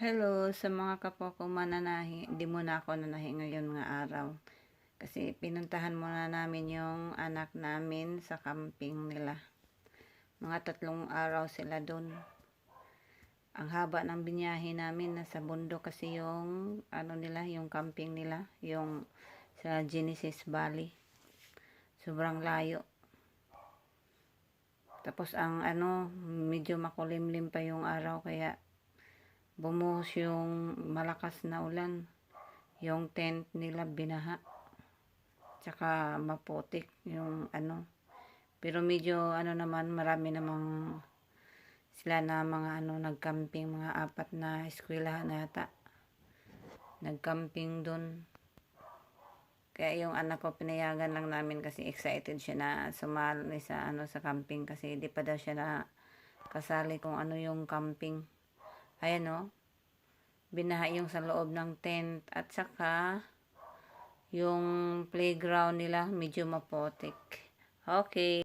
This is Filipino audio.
Hello sa mga kapwa ko mananahi. Hindi muna ako nanahi ngayon mga araw. Kasi pinuntahan muna namin yung anak namin sa camping nila. Mga tatlong araw sila doon. Ang haba ng binyahe namin nasa bundok kasi yung ano nila, yung camping nila, yung sa Genesis Valley. Sobrang layo. Tapos ang ano, medyo makulimlim pa yung araw kaya bumuhos yung malakas na ulan. Yung tent nila binaha. Tsaka maputik yung ano. Pero medyo ano naman, marami namang sila na mga ano, nagcamping, mga apat na eskwelahan nata. Nagcamping doon. Kaya yung anak ko pinayagan lang namin kasi excited siya na sumali sa ano sa camping kasi hindi pa daw siya na kasali kung ano yung camping. Ayan o. Binaha yung sa loob ng tent at saka yung playground nila medyo mapotik. Okay.